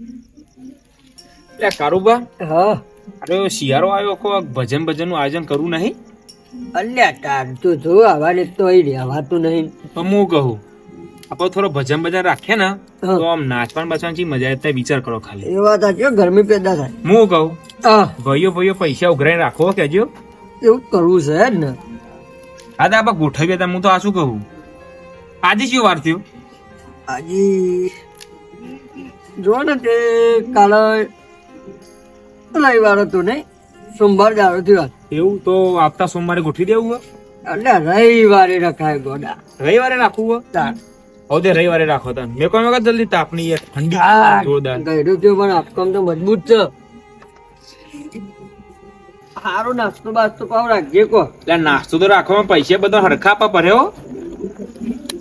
એટલે કારુબા. હા. અરે શિયાળો આવ્યો કો ભજન ભજનનું આયોજન કરવું નહીં? અલ્યા તાર તું જો આવાને તો અહીં રહેવાતું નહીં. તો હું કહું આપણે થોડો ભજન ભજન રાખીએ ને તો આમ નાચવાની બાચવાની મજા આવે વિચાર કરો ખાલી. એ વાત સાચી ગરમી પેદા થાય. હું કહું ભાઈઓ ભાઈઓ પૈસા ઉઘરાઈને રાખો કેજો એવું કરવું છે ને. હા તો આપણે ગોઠવીએ તો હું તો આ શું કહું? આજે શું વાર થયું? આજે જો ને તે કાલે રવિવાર હતું નહીં સોમવાર દાડો થયો એવું તો આવતા સોમવારે ગોઠવી દેવું એટલે રવિવારે રખાય ગોડા. રવિવારે રાખવું તાર. હવે રવિવારે રાખો તને મેં કોઈ વખત જલ્દી તાપની યાર ઠંડી જોરદાર. ગયડું થયું પણ આપકામ તો મજબૂત છે. સારો નાસ્તો બાસ્તો પાવ રાખજે કો એટલે નાસ્તો તો રાખવામાં પૈસા બધા હરખા પર પડે હો.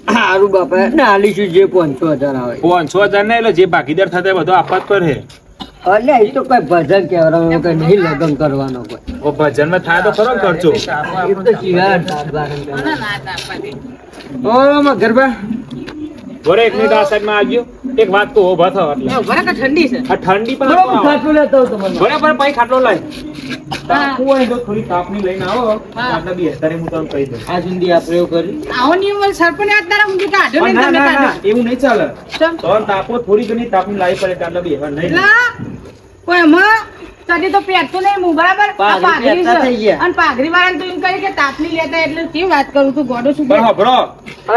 સારું બાપા ને આલીશું જે પાંચસો હજાર આવે. પાંચસો હજાર ને એટલે જે ભાગીદાર થતા બધો આપવા જ પડે અલે એ તો કોઈ ભજન કહેવાનો કે નહીં લગ્ન કરવાનો કોઈ ઓ ભજનમાં થાય તો ખરો ખર્ચો. એ તો શિયાળ ઓ માં ગરબા બરે એક મિનિટ આ સાઈડમાં આવજો એક વાત તો ઊભા થાવ એટલે. ઠંડી છે. આ ઠંડી પણ બરાબર ખાટલું લેતો તમને. વરે બરાબર પછી ખાટલો લઈ તાપવું હોય તો થોડી તાપની લઈને આવો. આટલા બી અત્યારે હું તમને કહી દઉં. આ સુધી આ પ્રયોગ કરી. આવો નિયમ સરપંચ આ તારા ઊંધી કાઢ્યો પણ ને તમે ના એવું નહીં ચાલે. તો તાપો થોડી ઘણી તાપની લાવી પડે એટલે બી હવે નહીં કોઈ એમાં તને તો પહેરતું નહીં હું બરાબર? છે. અને પાઘરી વાળા તો એમ કહી કે તાપલી લેતા એટલે કેવી વાત કરું તું ગોડો શું પણ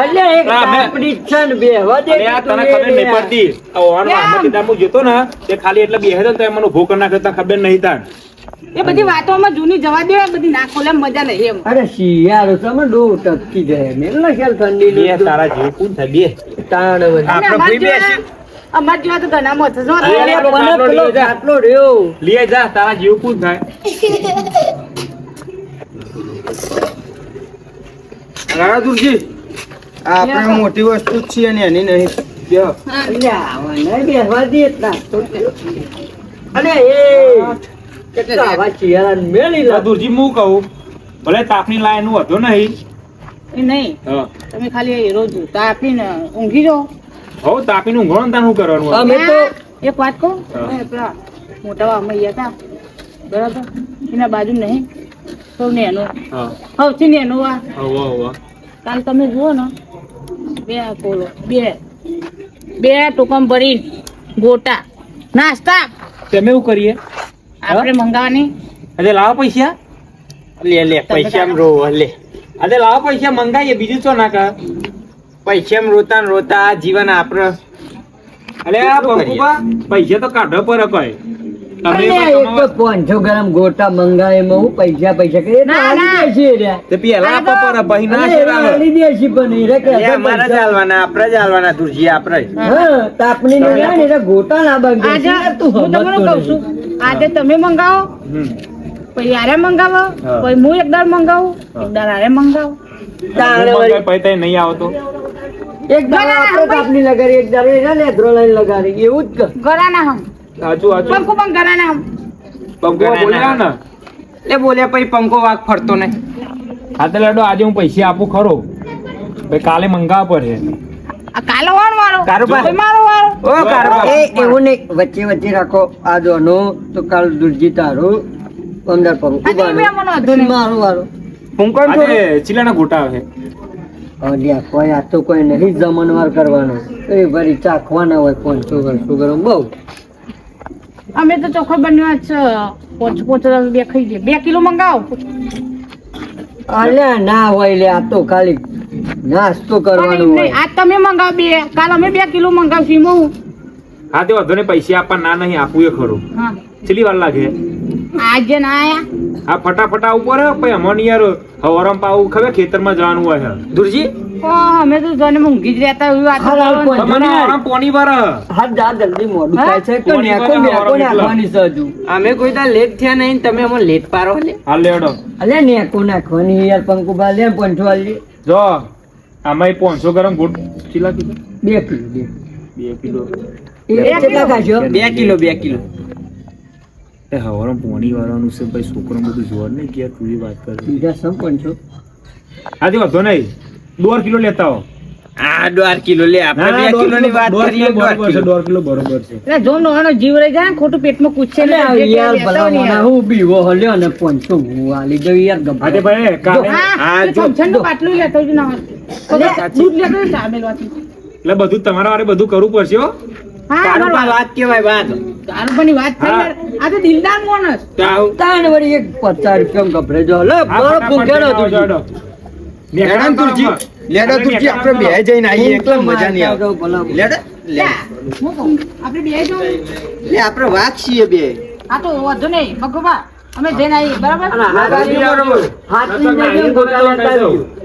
એટલે એક મેં- છે ને બે. દે તને ખબર નહીં પડતી. આ ઓવાનો આમાં હું ને તે ખાલી એટલે બેહે તો એમનો ભૂખ ના કરતા ખબર નહીં તાન. એ બધી વાતોમાં જૂની જવા દે બધી ના ખોલે મજા નહીં એમ. અરે શિયાળો તમે ડો ટપકી જાય. મેં ના ખ્યાલ ઠંડી તારા જે કોણ થાય? બે. તાણ વધી. આપણે અમાર બેસી. અમાર જેવા તો ઘણા મોત. ખાટલો રહ્યો. લે જા તારા જીવ કોણ થાય. રાણાદુરજી આપણે મોટી વસ્તુ જ છીએ ને એની નહીં. બેસવા દે અને એ. દુરજી હું કહું ભલે તાપની લાયનનું હતો નહીં. એ નહીં. તમે ખાલી રોજ તાપીને ઊંઘી જાઓ. હવે તાપી નું ગણ શું કરવાનું અમે તો એક વાત કહું? એ પેલા મોટા વામૈયા હતા બરાબર? એના બાજુ નહીં. સૌ નેનું હા. હવ નેનું આ. હવે હવે કાલ તમે જુઓ ને બે કોલો બે. બે ટોકમ ભરીને ગોટા. નાસ્તા. તમે એવું કરીએ? આપણે મંગાવવાની અરે લાવો પૈસા. લે લે પૈસા રો લે. અરે લાવો પૈસા મંગાઈએ બીજું શું ના કર? પૈસા રોતા રોતા આ જીવન આપણે અરે આ બંકુબા પૈસા તો કાઢો પર કોઈ. આજે શિયાળ તું હું તમને સમજતો કહું છું નથી. આજે તમે મંગાવો પછી યારે મંગાવો પછી હું એક દાર મંગાવું એક દાર આરે મંગાવું. નહીં આવતો. એક દાડો આપણે તાપણી લગાડી એક દાડો એના લેધરો લઈને લગાડી. એવું જ કર. ગરાના હમ. સાચું સાચું. પંખો પણ ગરાના હમ. પંખો બોલ્યા ને? લે બોલ્યા પછી પંખો વાગ ફરતો નહીં. હા તો લાડો આજે હું પૈસા આપું ખરો. ભાઈ કાલે મંગાવવા પડે આ કાલો વાળ વાળો. કારોબાર. મારો વાળો. ઓ કારોબાર. એ એવું નહીં. વચ્ચે વચ્ચે રાખો. આ તો કાલ દુર્જી તારું. અંદર પંખો. મારું વાળું. હું કોણ છું આજે ચીલાના ગોટા આવે. અલ્યા કોઈ આ તો કોઈ નહીં જમણવાર કરવાનો. એ ભરી ચાખવાના હોય પાંચસો વર્ષો ગરમ બહુ. અમે તો ચોખ્ખો બન્યો છે પોચ પોચ બે ખાઈ ગયા. બે કિલો મંગાવો. અલ્યા ના હોય લે આ તો ખાલી નાસ્તો કરવાનો હોય. આ તમે મંગાવ બે. કાલ અમે બે કિલો મંગાવશું હું. હા તે વાંધો નહીં પૈસા આપવા ના નહીં આપવું એ ખરું. હા. ચેલી વાર લાગે? આજે ના આયા? આ ફટાફટ ઉપર પછી અમને યાર હવારમ પાવું ખબર ખેતરમાં જવાનું હોય. દુરજી ઓ અમે તો જોને મૂંગી જ રહેતા હોય. પણ. તમને હવારમ પોની વાર હા? જા જલ્દી મોડું થાય છે. તો કોની નેકો નેકો નાખવાની છે હજુ. અમે કોઈ તા લેટ થયા નહીં તમે અમને લેટ પારો લે. હા લેડો અલ્યા નેકો નાખવાની યાર પંકુબા લે પંઠો આલી જો આમાં પાંચસો ગ્રામ ગુડ ચીલા કીધું? બે કિલો બે. બે કિલો. એ કેટલા ખાશો? બે કિલો બે કિલો. એ હવારમ પોણી વાળાનું છે ભાઈ છોકરો બધું જોર નહીં કે તું વાત કર. બીજા સમ પણ છો. આજે વાંધો નહીં. દોઢ કિલો લેતા હો આ દોઢ કિલો લે આપણે બે કિલો ની વાત કરીએ દોઢ કિલો. દોઢ કિલો બરોબર છે. એટલે જો નોનો જીવ રહી જાય ખોટું પેટમાં કૂદશે એટલે ને યાર ભલા ને મોણા યાર. હું બીવો હલ્યો ને પોંચો હું આલી દઉં યાર ગભરા. ભાઈ કાલે હા, હા, જો, થમથમનું બાટલું લેતો આવજો ના દૂધ લેતો આવજો એટલે બધું તમારા વારે બધું કરવું પડશે હા, તારું પણ વાત કેવાય વાત. તારું પણ વાત થઈ આ તો દિલદાર માણસ. તાણ વળી એક પચાસ રૂપિયા ગભરે જો. લે હા, બરફ ફટાફટ ભૂખેલો જઈને તું આવજો, તુરજી લેડો તુરજી આપણે બે જઈને આવીએ એકલો મજા નહીં આવે. લેડો લે. લ્યા, હું કહું, આપણે બે જવું? લે આપણે વાત છીએ બે. આ તો વાંધો નહીં ભગવા. અમે જઈને આવીએ બરાબર.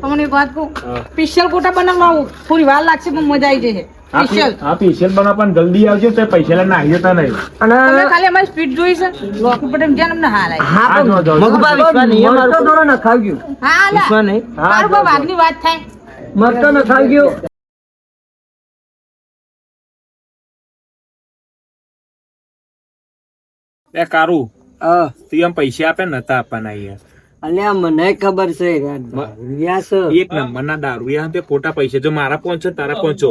તમને વાત કહું હા. સ્પેશિયલ ગોટા બનાવવા આવું. વાર લાગશે પણ મજા આવી જશે. આ સ્પેશિયલ પી- આ પીશિયલ બનાવ પણ જલ્દી આવજો તો પૈસા લઈને આવ્યો તો નહીં. અને ખાલી અમારી સ્પીડ જોઈ છે. લોકુ પટેલ જ્યાં અમને હાલ હા આ જો, જો, પણ જો. મગબા વિશ્વા નહીં મરતો થોડો ન ખાવ્યું હા વિશ્વા નહીં. હા, તારું જો, વાત થાય. મરતો ન એ કારું હા. તું એમ પૈસા આપે નતા આપવાના યાર અલ્યા મને ખબર છે વ્યાસ એક નંબર ના દારૂ યાર તે ખોટા પૈસા. જો મારા પહોંચે તારા પહોંચો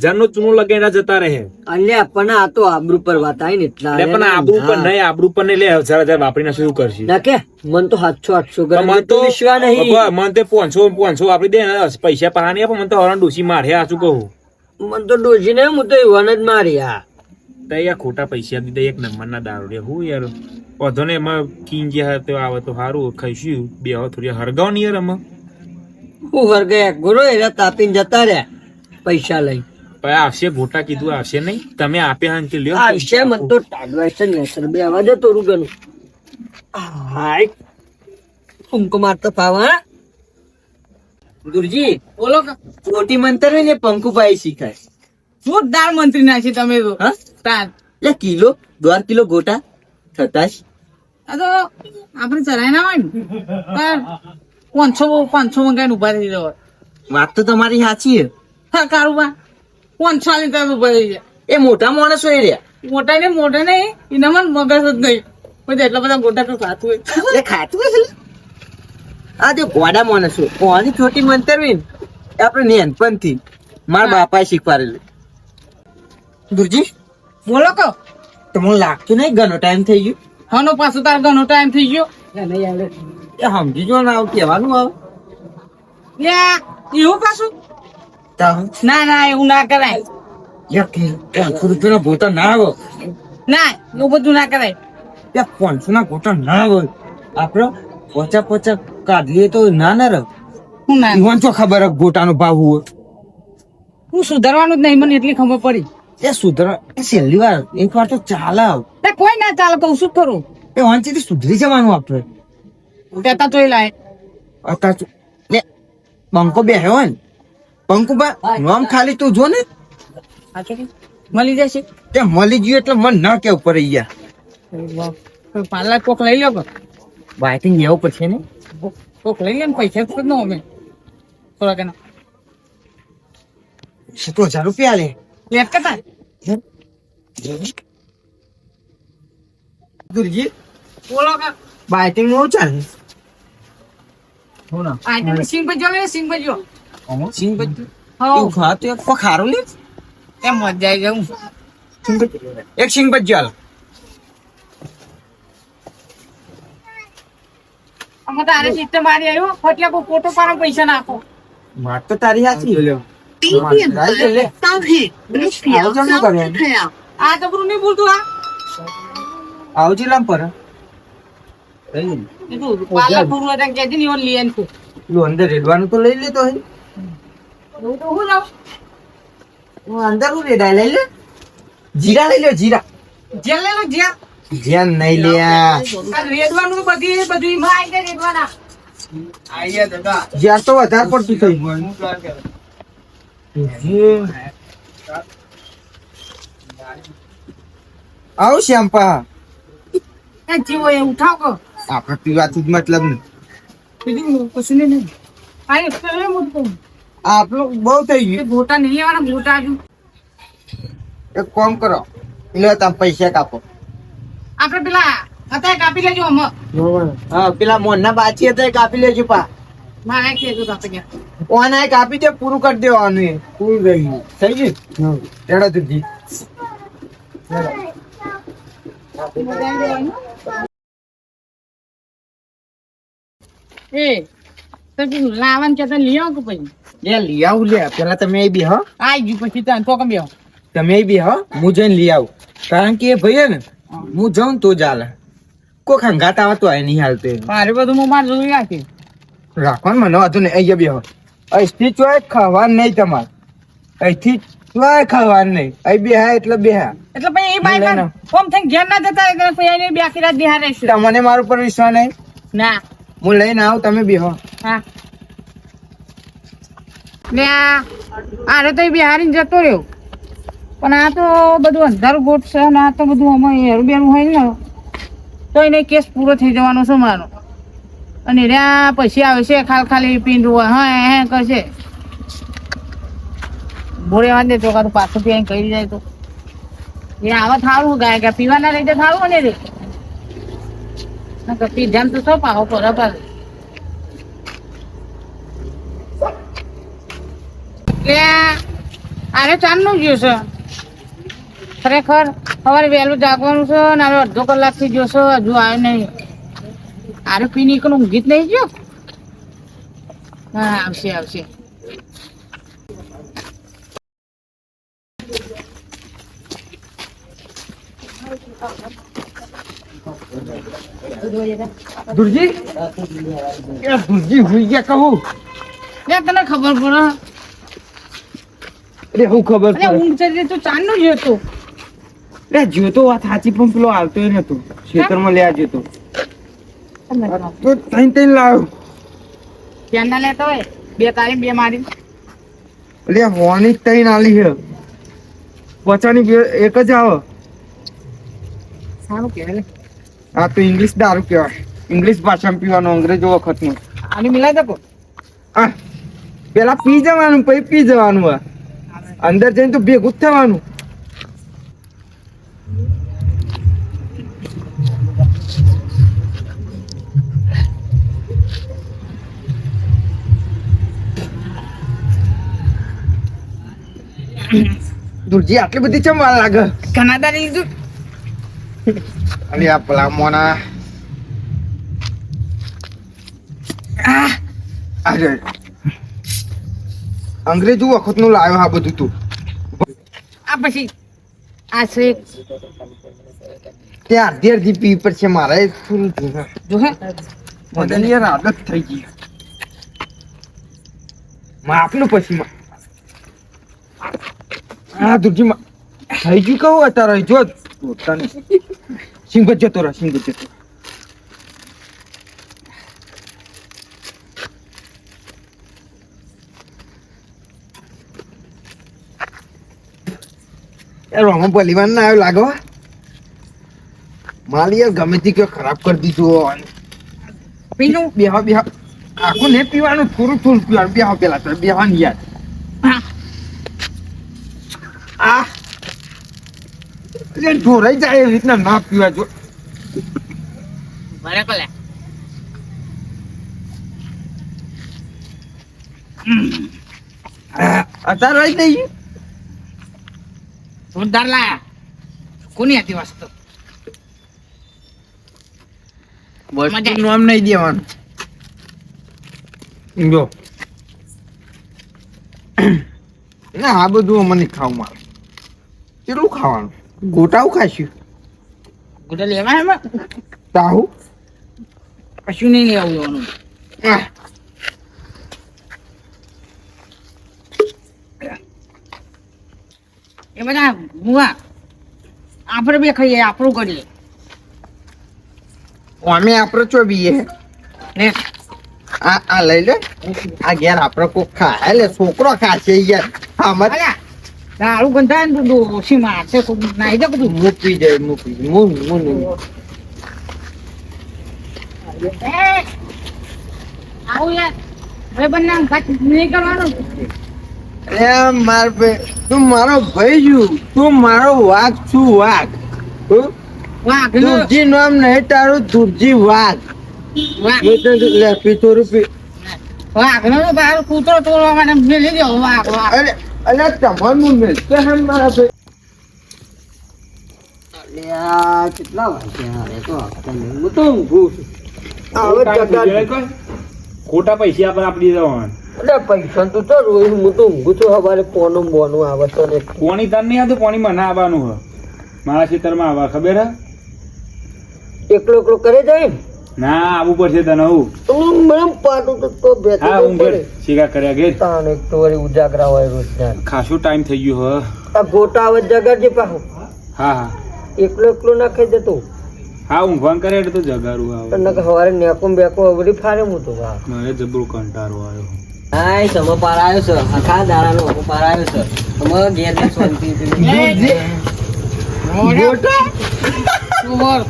હજાર નો ચૂનો લગાઈને જતા રહે. અલ્યા પણ આ તો આબરૂ પર વાત આવી ને એટલા પણ આબરૂ પર નહીં આબરૂ પર નહીં. લે હજાર હજાર વાપરીને શું કરશે? ના કે મન તો સાતસો આઠસો ગ્રામ મન તો વિશ્વા નહીં. મન તે પોનસો પોનસો વાપરી દે. ને પૈસા પાણી આપો મન મને તો હરણ ડોસી મારે આ શું કહું? મન તો ડોસી ને હું તો વન જ મારી આ તો ખોટા પૈસા દીધા એક નંબર ના દારૂ રે હું યાર વધો ને એમાં કિંગ જે તો આવે તો સારું ખાઈશું. બે હવે થોડી હરગાવ નહીં યાર એમાં હું ઘર ગુરુ એરા તાપીને જતા રહ્યા પૈસા લઈ પણ આવશે ગોટા કીધું આવશે નહીં. તમે આપે હાંચી લ્યો. આવશે મન તો ટાડવાય છે ને સર બે આવા તો રૂગનું હાય. ફૂંકો મારતો ફાવા ગુરુજી બોલો કે ચોટી મંતર ને પંકુભાઈ શીખાય. જોરદાર મંત્રી નાખી તમે તો. હા? તાર. એટલે કિલો દોઢ કિલો ગોટા. થતા તો આપણે ચલાય ના હોય ને. પાંચસો પાંચસો મંગાઈને ઊભા થઈ જવાય વાત તો તમારી સાચી છે. હા કારુબા પાંચસો તરત ઊભા થઈ જાય એ મોટા માણસો એ રહ્યા. મોટા ને મોટા નહીં એનામાં મગજ જ નહીં. પછી એટલા બધા ગોટા તો ખાતું હોય. ખાતું હોય? આ જે ગોડા માણસો. કોની છોટી મંતરવી આપણે નેનપણથી. મારા બાપાએ શીખવાડેલું. ગુરુજી બોલો કહો. તમને લાગતું નહીં ઘણો ટાઈમ થઈ ગયો. હનો પાછો તાર ઘણો ટાઈમ થઈ ગયો. એ સમજી જો ને આવું કહેવાનું આવ. લે એવું પાછું? ના ના એવું ના કરાય. પાંચસો ગોટા ના આવે. ના એવું બધું ના કરાય. ત્યાં પાંચસો ના ગોટા ના આવે. આપડે પોચા પોચા કાઢીએ તો ના ના રહે. હું ના ખબર ગોટાનો ભાવ હોય. હું સુધારવાનું જ નહીં મને એટલી ખબર પડી. એ સુધર એ છેલ્લી વાર એક વાર તો ચાલે તે કોઈ ના ચાલે કઉ શું કરું? એ વાંચી સુધરી જવાનું આપણે. તેતા જોઈ લાય. અત્યાર તો- લે બંકો હે હોય ને. બંકો બા નામ ખાલી તું જો ને. મળી જશે. તે મળી ગયું એટલે મન ના કેવું પડે ગયા. પાલા કોક લઈ લો બાયથી લેવું પડશે ને. કોક લઈ લે ને પૈસા ખુદ નો અમે થોડા એના. સત્તર હજાર રૂપિયા લે. લેટ કરતા ગુરુજી બોલો કે બાયથી નું ચાલે આ તમે સિંગ પર જો લે સિંગ પર જો સિંગ બચ્ચું હો એવું ખાતું એક હારું લે એમ મજા આવી જાઉં સિંગ બચ્ચું એક સિંગ બચ્ચું હાલ અમે તારે સિસ્ટમ મારી આવ્યો એટલે કોઈ ફોટો પાડો પૈસા નાખો વાત તો તારી સાચી આ નહીં બોલતું આ લામ પર ઈવન લઈ આવીને તું. પેલું અંદર રેડવાનું તો લઈ લેતો હોય. એવું તો હું લાવું હું અંદર હું રેડાય લઈ લે. જીરા લઈ લે જીરા. જેલ લે લો જ્યાં. જેમ નહીં લે રેડવાનું બધી બધી માં આવી જાય રેડવાના. જ્યાં તો વધારે પડતું થઈ ગયું આવું શ્યામપા. એ જીવો એ ઉઠાવ કો. આપણે પીવાથી જ મતલબ નહીં બીજું કશું નહીં નહીં. કરે તો મોટું આપણું બહુ થઈ ગયું. ગોટા નહીં આવવાના ગોટા આજુ એક કામ કરો. લે તમે પૈસા કાપો. આપણે પેલા અત્યારે કાપી લેજો હમ હા પેલા મોહનના બાચી હતા એ કાપી લેજો પા. ઓને એક આપી દે પૂરું કરી દેવાનું પૂરું ગયું થઈ ગયું એડા દૂધી એ તો આવ કે પછી લઈ આવું લે પેલા તમે એ બી હો આઈ ગયું પછી તને તો કમ તમે એ બી હો હું જઈને લઈ આવું કારણ કે એ ભાઈ ને હું જાઉં તો ચાલે કોઈ ખંગાતા આવે તો અહીં નહીં હાલતું મારે બધું હું મારે જોઈ રાખી રાખવાનું મને વાંધો નહીં અહીંયા બી અહીંથી ચોય ખાવાનું નહીં તમારે. અહીંથી ચોય ખાવાનું નહીં. અહીં બે હા એટલે બે હા એટલે પછી એ. બાઈક ઓમ થઈને ઘેર ના જતા હોય પછી એને બે આખી રાત બિહાર રહીશું. તમને મારા પર વિશ્વાસ નહીં. ના. હું લઈને આવું તમે બેહો. હા. ને આ આરે તો બિહારી જતો રહ્યો. પણ આ તો બધું અંધારું ગોઠ છે ને આ તો બધું અમે હેરું બેરું હોય ને. તો એને કેસ પૂરો થઈ જવાનો છે મારો. અને રહ્યા પછી આવે છે, ખાલી ખાલી પીંડું હા, હે કરશે. બોરે વાંધે તો કાં પાછું પી કહી જાય તો. એ આવા થાળું ગાય કે પીવાના રીતે થાળું ને રે પીધામ તો શું પાવો બરાબર એટલે આને ચાંદનું જ્યું છે. ખરેખર સવારે વહેલું જાગવાનું છે ને હવે અડધો કલાકથી જોશો હજુ આવ્યો નહીં. આરે પીને એકનું ઊંઘી જ નહીં ગયો? હા આવશે આવશે. દુરજી? એ દુરજી હુઈ ગયા કહું. લે તને ખબર પડે. અરે હું ખબર અરે ઊંઘ ચડી તો ચાંદનું જ્યું તું અરે જોતો વાત સાચી પણ પેલો આવતો નતો. ખેતરમાં લેવા જતો તો ત્રણ લાવ લાવ્યો ના લેતો હોય? બે તારી બે મારી. એટલે હોની ત્રણ આલી છે. બચાની બે એક જ આવે. સારું કહેવાય આ તો ઇંગ્લિશ દારૂ કહેવાય. ઇંગ્લિશ ભાષામાં પીવાનો અંગ્રેજો વખતનો. આની મિલાઈ દકો આ પેલા પી જવાનું પછી પી જવાનું અંદર જઈને તો ભેગું જ થવાનું. દુરજી આટલી બધી ચમ વાર લાગે? કનાડા લીધું. અરે આ પેલા મોના. અરે અંગ્રેજો વખતનું લાવ્યો આ બધું તું. આ પછી આ છે. તે અડધી અડધી પી પર છે મારે. થોડું. જો હે મને યાર આદત થઈ ગઈ. માપનું પછી માં હા દુર્જી માં થઈ ગયું કહું અત્યારે? જો તને જ જતો રહે જ જતો રોમો પલીવાન ના આવ્યો લાગો. માલ યાર ગમે તે કયો ખરાબ કરી દીધું પીનું? બેહો બેહો. આખું ને પીવાનું થોડું થોડું પીવાનું. બેહો પેલા બેહો યાર હા. આ એટલે રહી જાય એવી રીતના ના પીવા જો. ભરે કોલે. અત્યારે રહી દઈ જોરદાર લાયા. કોની હતી? વસ્તુ વસ્તુનું આમ નહીં દેવાનું. જો. ના આ બધું મને ખાવું મારે. કેટલું ખાવાનું? ગોટાવું ખાશું. ગોટા લેવા એમાં તાહુ. કશું નહીં લેવું જવાનું એ બધા મુવા. આપણે બે ખાઈએ આપણું કરીએ અમે આપણે ચો બીએ? ને. આ આ લઈ લે. આ ઘેર આપણે કોક ખાય. લે છોકરો ખાશે યાર આમાં ને તું ડોશી મારશે કોક નાઈ દે બધું. મૂકી જાય મૂકી જાય. મુન મુન. આવું યાર. ભાઈ બંને ઘાટ નહીં કરવાનું. એ માર બે તું મારો ભાઈ છું. તું મારો વાઘ છું વાઘ. વાહ દુરજી નામ નહીં તારું દુરજી વાઘ. વાહ એ તો રૂપી. વાઘનો તો બાર કૂતરો તોડવા માટે મેલી દેવો વાઘ વાઘ. અરે તમારું મિલતે હે મારા ભાઈ. કેટલા વાગ્યા હવે તો આપતા નહીં. હું તો ઊંઘું છું. ખોટા પૈસા આપણે આપી દેવાના અલ્યા, પૈસા તો તો રોજ હું તો ઊંઘું છું. સવારે પોનું બોનું આવે તો ને. પોણી તને નહીં આવતું પોણી મને આવવાનું હોય. મારા ખેતરમાં આવવા ખબર હે? એકલો એકલો કરે જાય ને? ના આવું પડશે તને હું. તો મને પાટું તો તો બેઠું હા પડે. ઘેર કર્યા ઘેર. તાણ એક તો વળી ઉજાગરા હોય રોજ જાન ખાસો ટાઈમ થઈ ગયો હ. આ ગોટા આવે જગાડજે પાહો હા હા. એકલો એકલો ના ખાઈ જતો હા ઊંઘવાન કરે એટલે તો જગારું આવે. કે સવારે નેકો બેકો વળી ફારે હું તો મને જબરો કંટારો આવ્યો. હાય સમો પાર આવ્યો છે. આખા દાડાનો સમો પાર આવ્યો છે. અમારા ઘેર ને શાંતિ ગોટા? બોલ?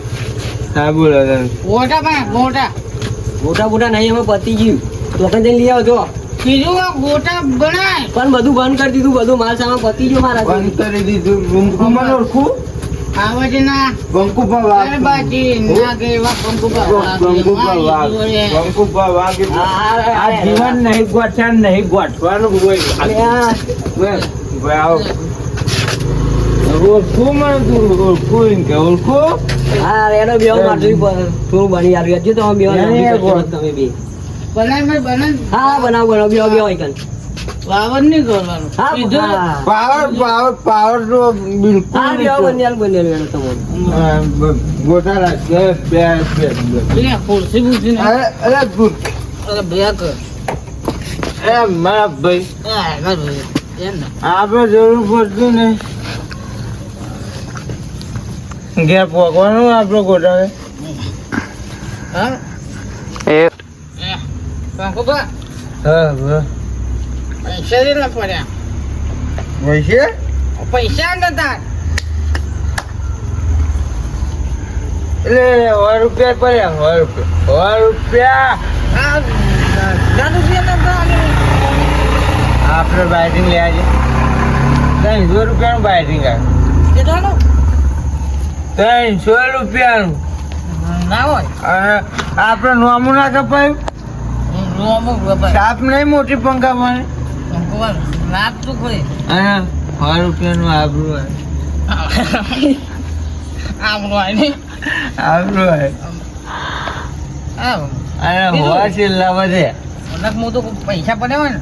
હા બોલો મોટા પણ મોટા. મોટા મોટા નહીં અમે પતી ગયું તો કઈ લઈ આવજો. બીજું ગોટા બનાય પણ બધું બંધ કરી દીધું બધું માલ સામાન પતી ગયો મારા બંધ કરી દીધું. બંકુ મને ઓળખું આવે છે ના બંકુ પર વાગ બાજી ના કે એવા કંકુ પર બંકુ પર વાગ બંકુ પર વાગ આ જીવન નહીં ગોઠા નહીં ગોઠવાનું હોય. આવો. ઓળખું મને તું ઓળખું કે ઓળખું? હા એનો બેવ માટલી થોડું બની આવી હજુ તમે બેવ તમે બે. બનાય મેં બનાય હા બનાવ બનાવ. બેવ બેવ આઈકન વાવર નહીં કરવાનું. હા પાવર પાવર પાવર તો બિલકુલ હા બેવ બન્યાલ બન્યાલ એનો તમારો ગોટા રાખ બે બે બે ખુરશી બુરશી અરે અરે ગુડ અરે બે કર. અરે મારા ભાઈ. આપણે જરૂર પડતી ને ઘેર પહોંચવાનું આપણો ગોટા હા? એ હા હા. પૈસા પડ્યા. પૈસા? પૈસા નતા. એટલે સો રૂપિયા પડ્યા સો રૂપિયા. સો રૂપિયા? આપણે બાઇટિંગ લેવા આજે. ત્રણસો રૂપિયાનું બાઇટિંગ આવે. કેટલાનું? ત્રણસો રૂપિયાનું. ના હોય. આપણે નોમું ના કપાયું? નોમું. સાપ નહીં મોટી પંખા મને કંકુભા, તો કોઈ અને સો રૂપિયાનું આબરું આમ હોય નહીં. આબરું આમ. અને હોવા છેલ્લા વધે મને હું તો પૈસા પડ્યા હોય ને.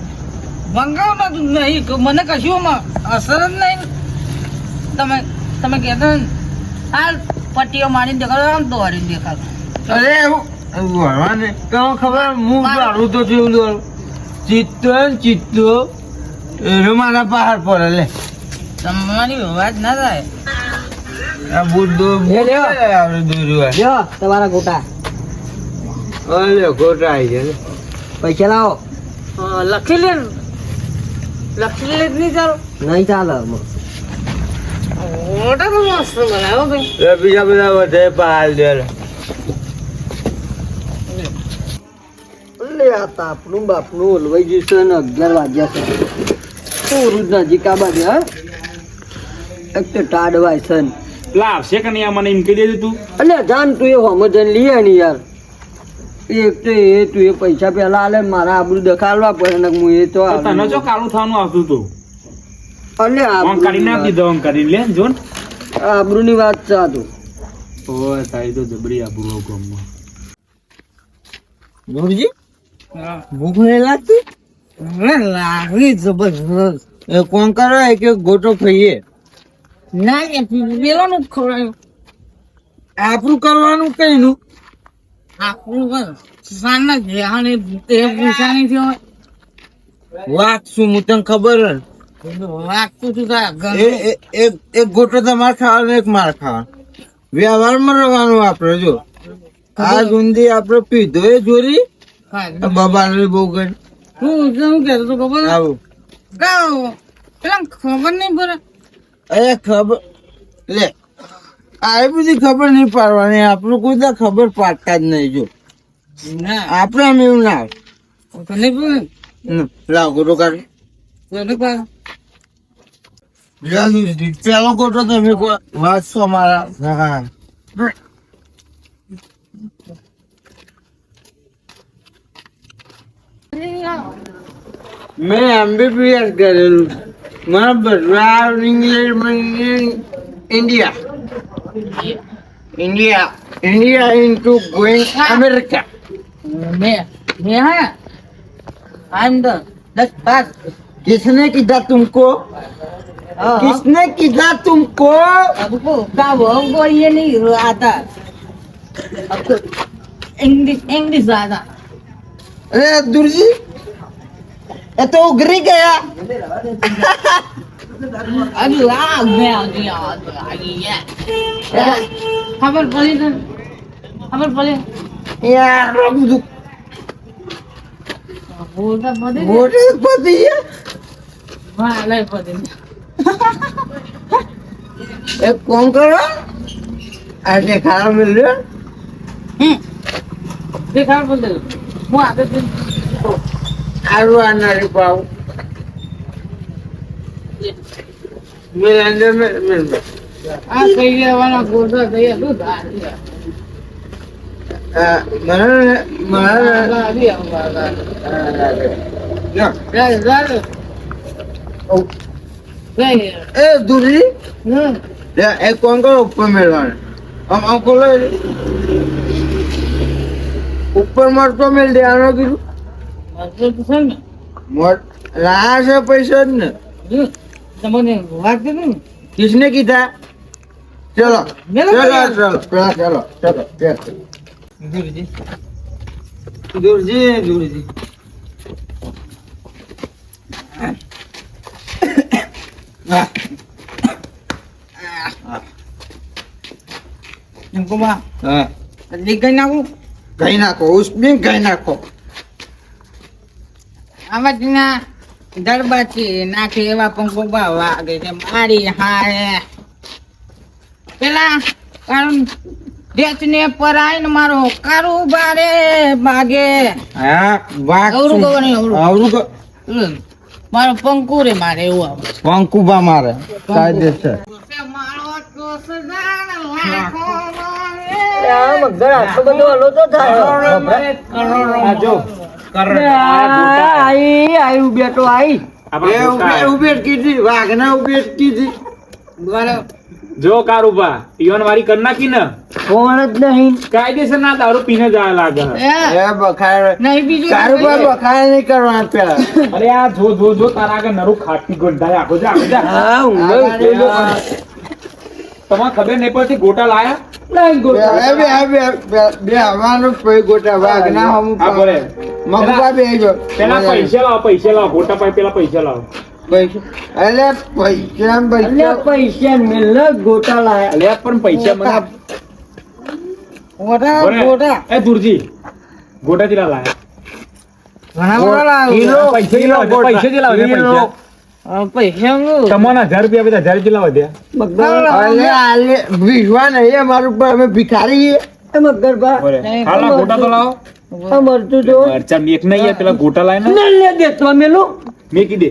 મંગાવ નતું નહીં. મને કશું અસર જ નહીં. તમે તમે કહેતા ને હાલ પટ્ટીઓ મારીને દેખાડો આમ દોડીને દેખાડો. અરે ભણવાને તો ખબર હું ગાડું તો જેવું દોડું ચિત્તો ને ચિત્તો. એનો મારા પહાડ પડે લે. તમારી વાત ના થાય. તમારા ગોટા. ખોટા આવી ગયા પૈસા લાવો. લખી લે લખી લે નહીં ચાલો નહીં ચાલે. મોટા તો મસ્ત બનાવ્યો ભાઈ. બીજા બધા વધે પાલ દે આ તાપનું બાપનું ઓલવાઈ ગયું છે અને અગિયાર વાગ્યા છે. પૂરું જ નજીક આ બાજુ હા? એક તો ટાઢવાય છે ને. લાવશે કે નહીં આ મને એમ કહી દેજે તું. અલ્યા જાન તું એ હોમજન લઈએ ને યાર. એક તો એ તું એ પૈસા પેલા આલે મારા આબરૂ દખાડવા પડે ને હું એ તો તો તને જો કાળું થવાનું આવતું હતું અલ્યા ઓમ કરીને આપી દીધો ઓમ કરીને લે જો ને આબરૂ વાત છે આ તો. ઓય તારી તો જબરી આબુ ગામમાં. ગુરુજી હા. ભૂખ નહીં લાગતી? હવે લાગણી જબરજસ્ત. એ કોણ કરો? એક ગોટો ખાઈએ. ના એ પેલાનું જ આપણું કરવાનું કઈ નું આપણું કર સાંજના જેહાને તે પૂછાની થયો વાત શું હું તને ખબર હે એક એક ગોટો તમારે ખાવાનો એક માર ખાવાનો. વ્યવહારમાં રહેવાનું આપણે જો. આ ગુંદી આપણે પીધો એ જોરી બાબાને બહુ ગઈ હું શું કહેતો તો ખબર આવું. પેલા ખબર નહીં પડે. અરે ખબર લે આ બધી ખબર નહીં પાડવાની આપણું કોઈ તો ખબર પાડતા જ નહીં જો. ના. આપણે એમ એવું ના લાવ ગોટો કાઢ. પેલો કોટો મારા મેં એમબીબીએસ કરેલું. મારા બધા England India India India into going America મેં મેં કિસને કીધા તુમકો किसने किया तुमको अब को का वो हमको ये नहीं आता अब तो इंग्लिश इंग्लिश आता अरे दुर्जी ये तो उगरी गया अभी आ गया आ गया आ गया आ गया खबर पड़ी तो खबर पड़ी यार रोक दो बोलता पड़ी मोटे पति है हाँ એક કોમ કરો? આજે ખાવા મળજો હમ. તે ખાવા મળજો હું આગળ આલુ અનારી પાવ મેરે અંદર મેરે મેરે આ કઈ લેવાના ગોઠવા કઈ હતું ધારી. એ દુરી એ કોણ કરો? ઉપર મેળવાને આમ આમ ખોલો? ઉપર મળતો મેળ દેવાનો કીધું. રાહ છે પૈસા જ ને. તમને વાત કીધું કિસને કીધા? ચલો. ચલો. ચલો. ચલો. ચલો. દૂરજી દૂરજી દૂરજી હા. જલ્દી કરી નાખું? એવા પંખો બા વાગે છે મારી હારે. પેલા કારણ દેશને પરાય મારો કારોબારે ભાગે હા વાઘ અવરું અવરું. મારો પંકુ રે મારે એવું આવે પંકુબા મારે આઈ આઈ બેટો આઈ. ઉભેટ કીધી વાઘના ઉભેટ કીધી. જો કારુબા ઈવન વારી કર નાખી ને. કોણ જ નહીં. કાયદેસર ના દારૂ પીને જાય લાગે. એ બખાડ. નહીં બીજું કારુબાર બખાડ નહીં કરવાના પેલા. અરે આ જો જો જો તારા આગળ નરું ખાટી ગંધાય. આખો જા આખો જા. હા ઊંઘ તમારે ખબર નહીં પડતી ગોટા લાયા? નહીં બે બે બે- બે- બે હવાનું ગોટા હમું બોલે. પેલા પૈસા લાવો પૈસા લાવો ગોટા પાસે પેલા પૈસા લાવો. પૈસા પૈસા પૈસા પૈસા મેલ ગોટા અલે પણ પૈસા મને ગોટા ગોટા એ દુરજી ગોટા જેલા લાયા ઘણા બધા લાવ્યો. પૈસા કિલો જેલા પૈસા જેલા વધે, પૈસા. આ પૈસા હું તમને હજાર રૂપિયા બધા હજાર જેલા વધ્યા વિશ્વા નહીં અમારું પર અમે ભિખારી ગોટા તો લાવો. મરચું જો મરચા મેક નહીં પેલા ગોટા લાય ને. લે દેતો મેલો. મેં કીધે.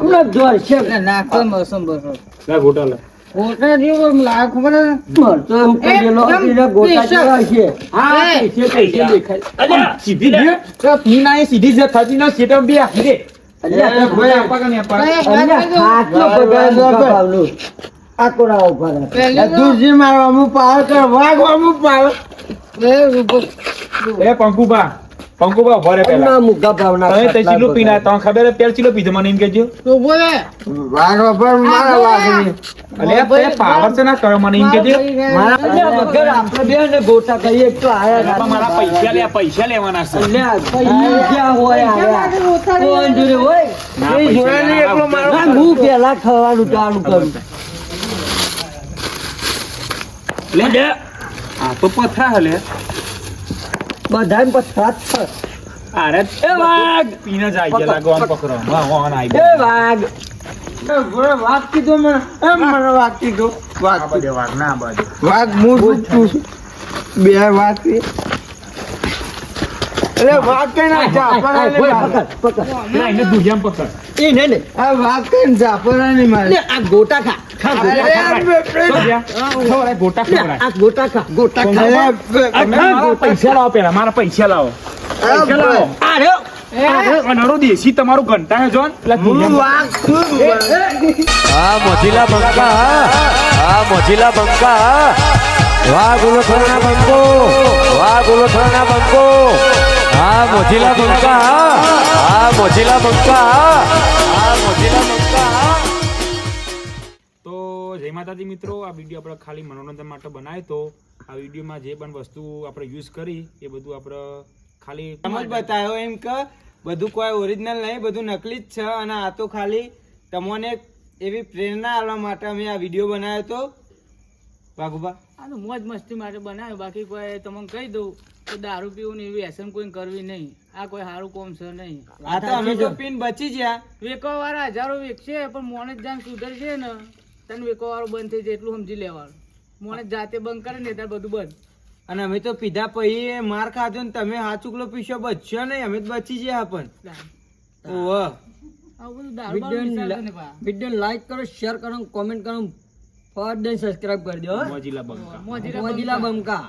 હમણાં જોર છે. નાખો બસો બસો લા ગોટા ગોટા જેવો લાખ ખબર મરતો હું કરેલો એકદમ ગોટા જેવા છે. હા પૈસે પૈસે દેખાય. અરે સીધી જે તો પી ના એ સીધી જે થતી ના સીધો બે દે અલ્યા, ભાઈ આપા કે નહીં આપા અલ્યા, હાથનો પગાર. ઉપર? પહેલી દૂરજી મારવા અમુક પાવ કર વાઘ અમુક પાવ એ પંકુબા પંકુબા ભરે પેલા મુગા ભાવના તમે તે ચીલું પીના પગાર. ખબર પેલ ચીલો પીધો મને એમ કેજો તો બોલે. વાગો પર મારા વાઘની અલે તે પાવર છે ના કરો મને એમ કેજો મારા વગર આપણે બે ને ગોટા કરીએ એક તો આયા મારા પૈસા લે પૈસા લેવાના છે. અલ્યા, પૈસા ક્યાં હોય આયા. કોણ જોડે હોય? એ જોડે નહીં, એકલો મારો. હું પેલા ખાવાનું ચાલુ કરું. લે લે આ તો પથરા હલે બધાને પથરા જ છે. અરે એ વાઘ! પીને જાય ગયા લાગો આમ પકડો. હા હા આઈ એ વાઘ! એ વાઘ કીધો મને. એમ મને વાઘ કીધું. વાઘ બધે વાઘ ના બાજુ વાઘ હું પૂછું છું. બે વાઘ છે. અરે વાઘ કઈ ના મારે. પકડ, પકડ. ના એને દુજામ પકડ. એ નહીં, નહીં. આ વાઘ કઈ જાફરાની મારે. આ ગોટા ખા. ખા ગોટા ખા. અરે, બે- તો બે- જ્યાં ખવડાય, ગોટા લે, ખવડાય. આ ગોટા ખા ગોટા ખા. અરે, બે- તમે મારા પૈસા લાવો પેલા મારા પૈસા લાવો. પૈસા લાવો. આ રહ્યો. અનરો દેશી તમારું ઘંટા હે જોન હા મોજીલા બંકા હા. મોજીલા બંકા વાહ ગુલોથરાના બંકો વાહ ગુલોથરાના બંકો. હા મોજીલા બંકા હા. મોજીલા બંકા હા. મોજીલા બંકા તો જય માતાજી મિત્રો આ વીડિયો આપણે ખાલી મનોરંજન માટે બનાવ્યો તો આ વિડીયોમાં જે પણ વસ્તુ આપણે યુઝ કરી એ બધું આપણે ખાલી જ બતાવ્યો એમ કે બધું કોઈ ઓરિજિનલ નહીં બધું નકલી જ છે અને આ તો ખાલી તમને એવી પ્રેરણા આપવા માટે અમે આ વીડિયો બનાવ્યો તો. ભાગુભા આ તો મોજ મસ્તી માટે બનાવ્યો બાકી કોઈ તમને કહી દઉં. તો દારૂ પીવું ને એવી વ્યસન કોઈ કરવી નહીં. આ કોઈ સારું કોમ છે નહીં. આ તો અમે તો પીન બચી ગયા. વેકો વાળા હજારો વેચશે પણ મોને જ જાણ સુધરશે ને. તને વેકો વાળો બંધ થઈ જાય એટલું સમજી લેવાનું. મોને જાતે બંધ કરે ને ત્યારે બધું બંધ. અને અમે તો પીધા પછી માર ખાધો ને તમે હાચુકલો પીશો બચશો નહીં. અમે તો બચી ગયા પણ. ઓહ. વીડિયો લાઈક કરો શેર કરો કોમેન્ટ કરો ફટ ડે સબસ્ક્રાઇબ કરી દો મોજીલા બંકા. મોજીલા મોજીલા બંકા.